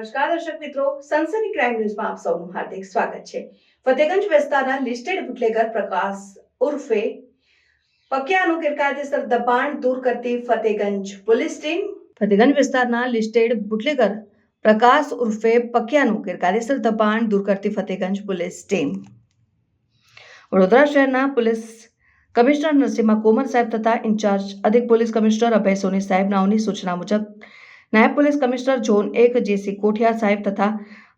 દર્શક મિત્રો, સનસની ક્રાઇમ ન્યૂઝમાં આપ સૌનું હાર્દિક સ્વાગત છે. ફતેગંજ વિસ્તારના લિસ્ટેડ બુટલેગર પ્રકાશ ઉર્ફે પક્યાનું ગેરકાયદેસર દબાણ દૂર કરતી ફતેગંજ પોલીસ ટીમ. ફતેગંજ વિસ્તારના લિસ્ટેડ બુટલેગર પ્રકાશ ઉર્ફે પક્યાનું ગેરકાયદેસર દબાણ દૂર કરતી ફતેગંજ પોલીસ ટીમ. વડોદરા શહેરના પોલીસ કમિશનર નરસિંહા કોમર સાહેબ તથા ઇન્ચાર્જ અધિક પોલીસ કમિશનર અભય સોની સાહેબ નાઓની સૂચના મુજબ નાયબ પોલીસ કમિશનર ઝોન એક જેસી કોઠિયા સાહેબ તથા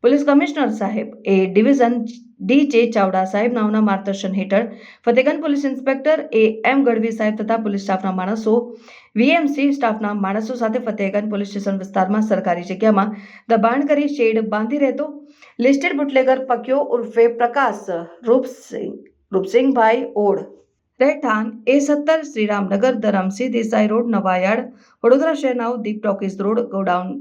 પોલીસ કમિશનર સાહેબ એ ડિવિઝન ડી જે ચાવડા સાહેબ નામના માર્ગદર્શન હેઠળ Fatehganj police inspector A M Gadhvi સાહેબ તથા પોલીસ સ્ટાફના માણસો, વીએમસી સ્ટાફના માણસો સાથે ફતેગંજ પોલીસ સ્ટેશન વિસ્તારમાં સરકારી જગ્યામાં દબાણ કરી શેડ બાંધી રહેતો લિસ્ટેડ બુટલેગર પક્યો ઉર્ફે પ્રકાશ રૂપસિંહ, રૂપસિંહભાઈ ઓડ રહેઠાણ એ સત્તર શ્રીરામનગર ધરમસિંહ દેસાઈ રોડ નવાયાર્ડ વડોદરા શહેરના દીપ ટોકીસ રોડ ગોડાઉન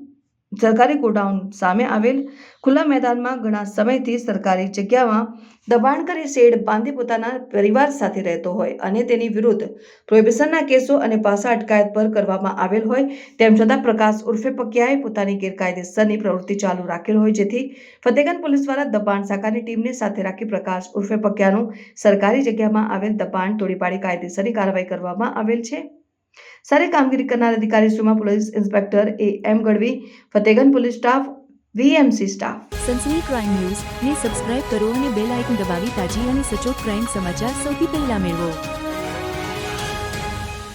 સરકારી ગોડાઉન સામે આવેલ ખુલ્લા મેદાનમાં ઘણા સમયથી સરકારી જગ્યામાં દબાણ કરી શેડ બાંધી પોતાના પરિવાર સાથે રહેતો હોય અને તેની વિરુદ્ધ પ્રોહિબિશનના કેસો અને પાસા અટકાયત પર કરવામાં આવેલ હોય તેમ છતાં પ્રકાશ ઉર્ફે પકિયાએ પોતાની ગેરકાયદેસરની પ્રવૃત્તિ ચાલુ રાખેલ હોય જેથી ફતેગંજ પોલીસ દ્વારા દબાણ શાખાની ટીમને સાથે રાખી પ્રકાશ ઉર્ફે પકિયાનું સરકારી જગ્યામાં આવેલ દબાણ તોડી પાડી કાયદેસરની કાર્યવાહી કરવામાં આવેલ છે. સારી કામગીરી કરનાર અધિકારીશ્રીમાં police inspector A M Gadhvi Fatehganj police staff, VMC staff. Sansani crime news ને સબસ્ક્રાઇબ કરો અને બેલ આઇકન દબાવી તાજી અને સચોટ ક્રાઇમ સમાચાર સૌથી પહેલા મેળવો.